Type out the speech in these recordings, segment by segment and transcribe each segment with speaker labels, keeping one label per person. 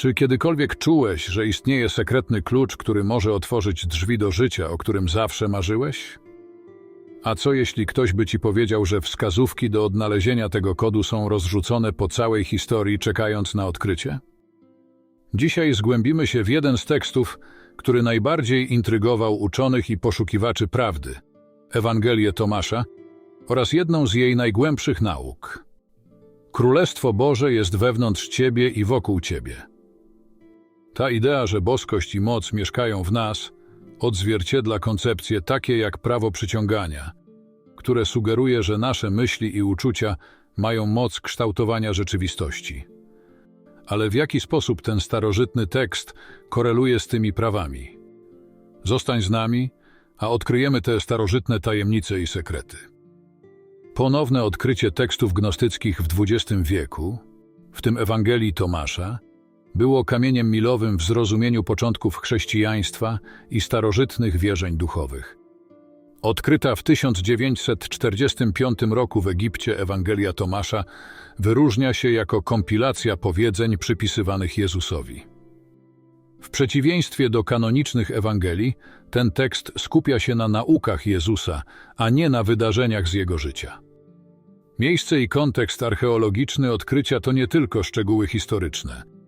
Speaker 1: Czy kiedykolwiek czułeś, że istnieje sekretny klucz, który może otworzyć drzwi do życia, o którym zawsze marzyłeś? A co jeśli ktoś by ci powiedział, że wskazówki do odnalezienia tego kodu są rozrzucone po całej historii, czekając na odkrycie? Dzisiaj zgłębimy się w jeden z tekstów, który najbardziej intrygował uczonych i poszukiwaczy prawdy Ewangelię Tomasza oraz jedną z jej najgłębszych nauk. Królestwo Boże jest wewnątrz ciebie i wokół ciebie. Ta idea, że boskość i moc mieszkają w nas, odzwierciedla koncepcje takie jak prawo przyciągania, które sugeruje, że nasze myśli i uczucia mają moc kształtowania rzeczywistości. Ale w jaki sposób ten starożytny tekst koreluje z tymi prawami? Zostań z nami, a odkryjemy te starożytne tajemnice i sekrety. Ponowne odkrycie tekstów gnostyckich w XX wieku, w tym Ewangelii Tomasza, było kamieniem milowym w zrozumieniu początków chrześcijaństwa i starożytnych wierzeń duchowych. Odkryta w 1945 roku w Egipcie Ewangelia Tomasza wyróżnia się jako kompilacja powiedzeń przypisywanych Jezusowi. W przeciwieństwie do kanonicznych Ewangelii, ten tekst skupia się na naukach Jezusa, a nie na wydarzeniach z jego życia. Miejsce i kontekst archeologiczny odkrycia to nie tylko szczegóły historyczne.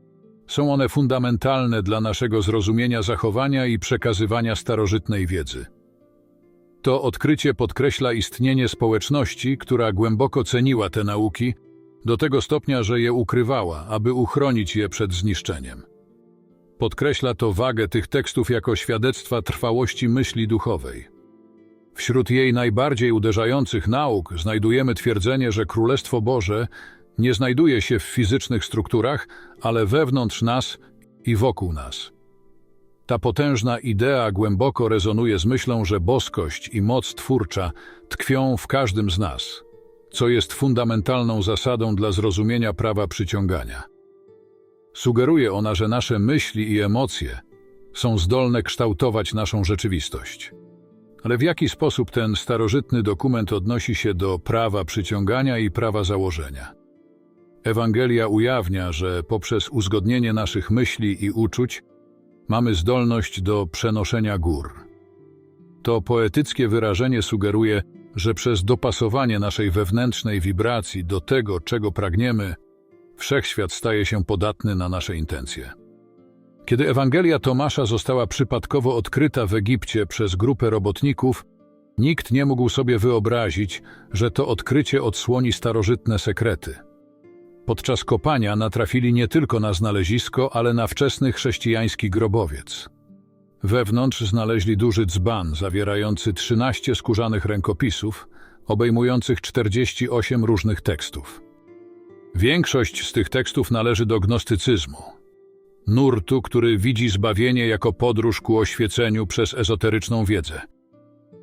Speaker 1: Są one fundamentalne dla naszego zrozumienia zachowania i przekazywania starożytnej wiedzy. To odkrycie podkreśla istnienie społeczności, która głęboko ceniła te nauki, do tego stopnia, że je ukrywała, aby uchronić je przed zniszczeniem. Podkreśla to wagę tych tekstów jako świadectwa trwałości myśli duchowej. Wśród jej najbardziej uderzających nauk znajdujemy twierdzenie, że Królestwo Boże nie znajduje się w fizycznych strukturach, ale wewnątrz nas i wokół nas. Ta potężna idea głęboko rezonuje z myślą, że boskość i moc twórcza tkwią w każdym z nas, co jest fundamentalną zasadą dla zrozumienia prawa przyciągania. Sugeruje ona, że nasze myśli i emocje są zdolne kształtować naszą rzeczywistość. Ale w jaki sposób ten starożytny dokument odnosi się do prawa przyciągania i prawa założenia? Ewangelia ujawnia, że poprzez uzgodnienie naszych myśli i uczuć mamy zdolność do przenoszenia gór. To poetyckie wyrażenie sugeruje, że przez dopasowanie naszej wewnętrznej wibracji do tego, czego pragniemy, wszechświat staje się podatny na nasze intencje. Kiedy Ewangelia Tomasza została przypadkowo odkryta w Egipcie przez grupę robotników, nikt nie mógł sobie wyobrazić, że to odkrycie odsłoni starożytne sekrety. Podczas kopania natrafili nie tylko na znalezisko, ale na wczesny chrześcijański grobowiec. Wewnątrz znaleźli duży dzban zawierający 13 skórzanych rękopisów, obejmujących 48 różnych tekstów. Większość z tych tekstów należy do gnostycyzmu, nurtu, który widzi zbawienie jako podróż ku oświeceniu przez ezoteryczną wiedzę.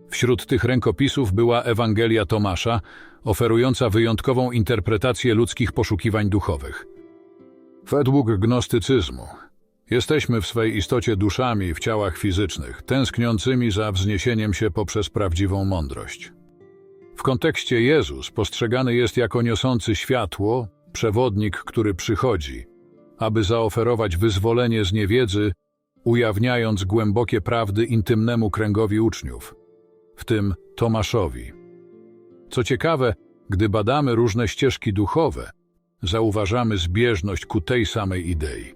Speaker 1: Wśród tych rękopisów była Ewangelia Tomasza, oferująca wyjątkową interpretację ludzkich poszukiwań duchowych. Według gnostycyzmu jesteśmy w swej istocie duszami w ciałach fizycznych, tęskniącymi za wzniesieniem się poprzez prawdziwą mądrość. W kontekście Jezus postrzegany jest jako niosący światło, przewodnik, który przychodzi, aby zaoferować wyzwolenie z niewiedzy, ujawniając głębokie prawdy intymnemu kręgowi uczniów, w tym Tomaszowi. Co ciekawe, gdy badamy różne ścieżki duchowe, zauważamy zbieżność ku tej samej idei.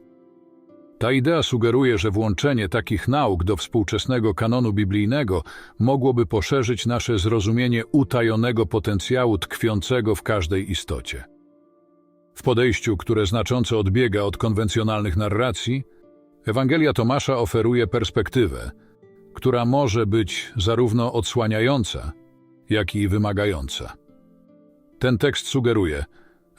Speaker 1: Ta idea sugeruje, że włączenie takich nauk do współczesnego kanonu biblijnego mogłoby poszerzyć nasze zrozumienie utajonego potencjału tkwiącego w każdej istocie. W podejściu, które znacząco odbiega od konwencjonalnych narracji, Ewangelia Tomasza oferuje perspektywę, która może być zarówno odsłaniająca, jak i wymagająca. Ten tekst sugeruje,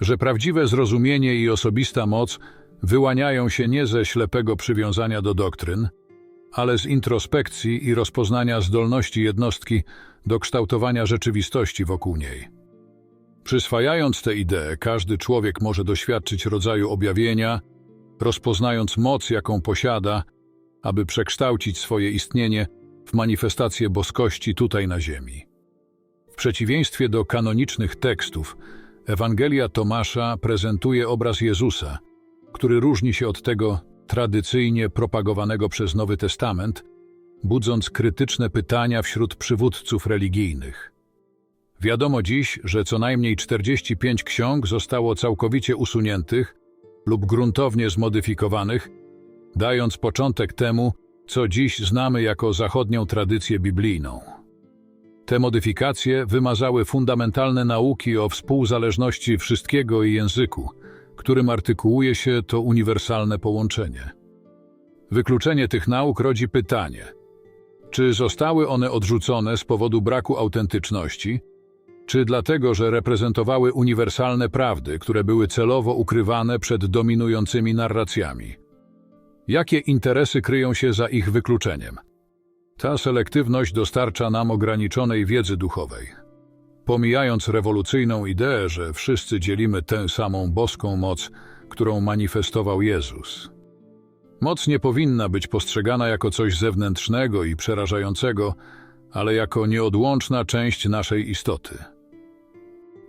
Speaker 1: że prawdziwe zrozumienie i osobista moc wyłaniają się nie ze ślepego przywiązania do doktryn, ale z introspekcji i rozpoznania zdolności jednostki do kształtowania rzeczywistości wokół niej. Przyswajając tę ideę, każdy człowiek może doświadczyć rodzaju objawienia, rozpoznając moc, jaką posiada, aby przekształcić swoje istnienie w manifestację boskości tutaj na ziemi. W przeciwieństwie do kanonicznych tekstów, Ewangelia Tomasza prezentuje obraz Jezusa który różni się od tego tradycyjnie propagowanego przez Nowy Testament, budząc krytyczne pytania wśród przywódców religijnych. Wiadomo dziś, że co najmniej 45 ksiąg zostało całkowicie usuniętych lub gruntownie zmodyfikowanych, dając początek temu, co dziś znamy jako zachodnią tradycję biblijną. Te modyfikacje wymazały fundamentalne nauki o współzależności wszystkiego i języku, którym artykułuje się to uniwersalne połączenie. Wykluczenie tych nauk rodzi pytanie: czy zostały one odrzucone z powodu braku autentyczności, czy dlatego, że reprezentowały uniwersalne prawdy, które były celowo ukrywane przed dominującymi narracjami? Jakie interesy kryją się za ich wykluczeniem? Ta selektywność dostarcza nam ograniczonej wiedzy duchowej. Pomijając rewolucyjną ideę, że wszyscy dzielimy tę samą boską moc, którą manifestował Jezus. Moc nie powinna być postrzegana jako coś zewnętrznego i przerażającego, ale jako nieodłączna część naszej istoty.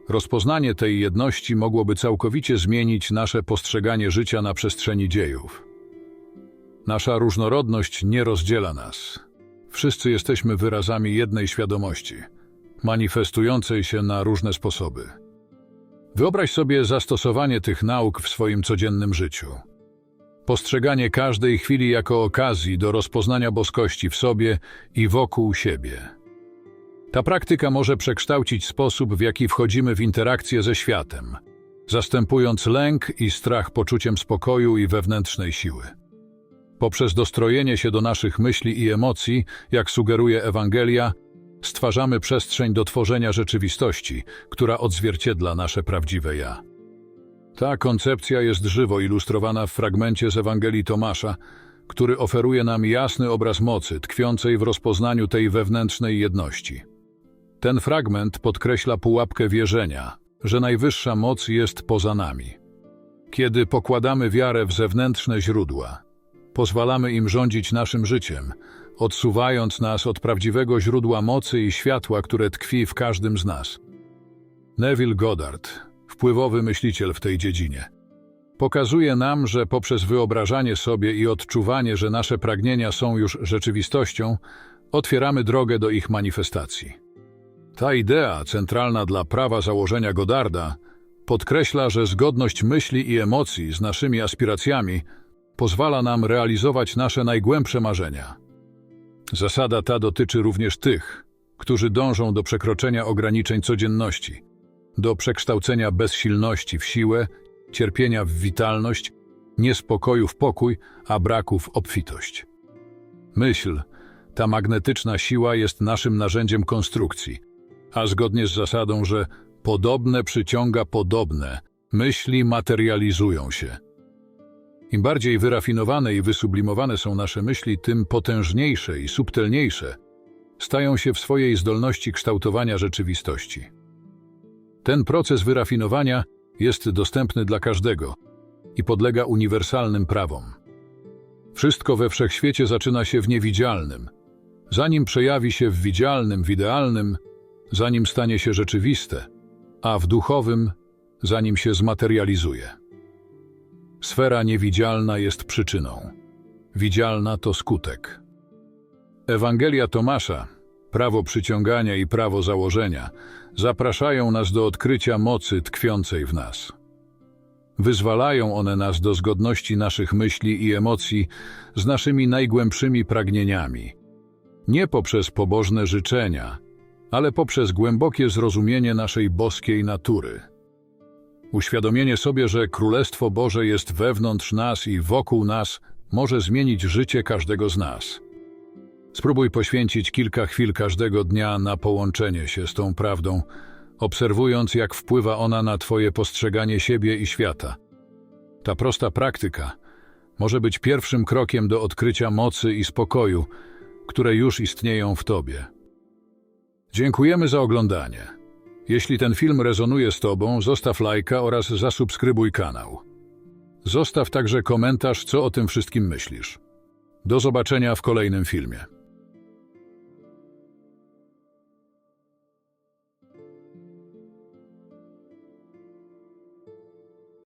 Speaker 1: Rozpoznanie tej jedności mogłoby całkowicie zmienić nasze postrzeganie życia na przestrzeni dziejów. Nasza różnorodność nie rozdziela nas. Wszyscy jesteśmy wyrazami jednej świadomości, manifestującej się na różne sposoby. Wyobraź sobie zastosowanie tych nauk w swoim codziennym życiu. Postrzeganie każdej chwili jako okazji do rozpoznania boskości w sobie i wokół siebie. Ta praktyka może przekształcić sposób, w jaki wchodzimy w interakcję ze światem, zastępując lęk i strach poczuciem spokoju i wewnętrznej siły. Poprzez dostrojenie się do naszych myśli i emocji, jak sugeruje Ewangelia, stwarzamy przestrzeń do tworzenia rzeczywistości, która odzwierciedla nasze prawdziwe ja. Ta koncepcja jest żywo ilustrowana w fragmencie z Ewangelii Tomasza, który oferuje nam jasny obraz mocy tkwiącej w rozpoznaniu tej wewnętrznej jedności. Ten fragment podkreśla pułapkę wierzenia, że najwyższa moc jest poza nami. Kiedy pokładamy wiarę w zewnętrzne źródła, pozwalamy im rządzić naszym życiem, odsuwając nas od prawdziwego źródła mocy i światła, które tkwi w każdym z nas. Neville Goddard, wpływowy myśliciel w tej dziedzinie, pokazuje nam, że poprzez wyobrażanie sobie i odczuwanie, że nasze pragnienia są już rzeczywistością, otwieramy drogę do ich manifestacji. Ta idea, centralna dla prawa założenia Godarda, podkreśla, że zgodność myśli i emocji z naszymi aspiracjami pozwala nam realizować nasze najgłębsze marzenia. Zasada ta dotyczy również tych, którzy dążą do przekroczenia ograniczeń codzienności, do przekształcenia bezsilności w siłę, cierpienia w witalność, niespokoju w pokój, a braku w obfitość. Myśl, ta magnetyczna siła jest naszym narzędziem konstrukcji, a zgodnie z zasadą, że podobne przyciąga podobne, myśli materializują się. Im bardziej wyrafinowane i wysublimowane są nasze myśli, tym potężniejsze i subtelniejsze stają się w swojej zdolności kształtowania rzeczywistości. Ten proces wyrafinowania jest dostępny dla każdego i podlega uniwersalnym prawom. Wszystko we wszechświecie zaczyna się w niewidzialnym, zanim przejawi się w widzialnym, w idealnym, zanim stanie się rzeczywiste, a w duchowym, zanim się zmaterializuje. Sfera niewidzialna jest przyczyną, widzialna to skutek. Ewangelia Tomasza, prawo przyciągania i prawo założenia zapraszają nas do odkrycia mocy tkwiącej w nas. Wyzwalają one nas do zgodności naszych myśli i emocji z naszymi najgłębszymi pragnieniami, nie poprzez pobożne życzenia, ale poprzez głębokie zrozumienie naszej boskiej natury. Uświadomienie sobie, że Królestwo Boże jest wewnątrz nas i wokół nas, może zmienić życie każdego z nas. Spróbuj poświęcić kilka chwil każdego dnia na połączenie się z tą prawdą, obserwując, jak wpływa ona na Twoje postrzeganie siebie i świata. Ta prosta praktyka może być pierwszym krokiem do odkrycia mocy i spokoju, które już istnieją w Tobie. Dziękujemy za oglądanie. Jeśli ten film rezonuje z Tobą, zostaw lajka oraz zasubskrybuj kanał. Zostaw także komentarz, co o tym wszystkim myślisz. Do zobaczenia w kolejnym filmie.